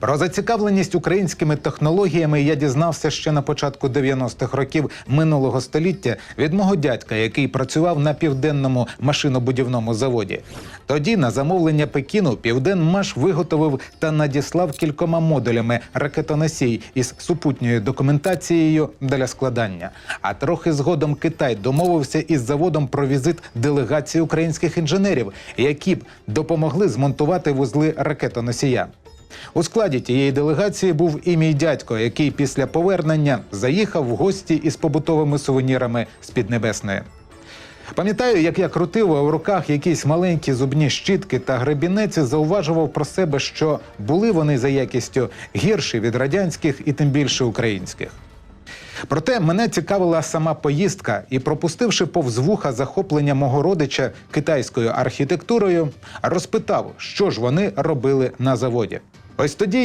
Про зацікавленість українськими технологіями я дізнався ще на початку 90-х років минулого століття від мого дядька, який працював на південному машинобудівному заводі. Тоді на замовлення Пекіну Південмаш виготовив та надіслав кількома модулями ракетоносій із супутньою документацією для складання. А трохи згодом Китай домовився із заводом про візит делегації українських інженерів, які б допомогли змонтувати вузли ракетоносія. У складі тієї делегації був і мій дядько, який після повернення заїхав в гості із побутовими сувенірами з Піднебесної. Пам'ятаю, як я крутив у руках якісь маленькі зубні щітки та гребінець зауважував про себе, що були вони за якістю гірші від радянських і тим більше українських. Проте мене цікавила сама поїздка, і пропустивши повз вуха захоплення мого родича китайською архітектурою, розпитав, що ж вони робили на заводі. Ось тоді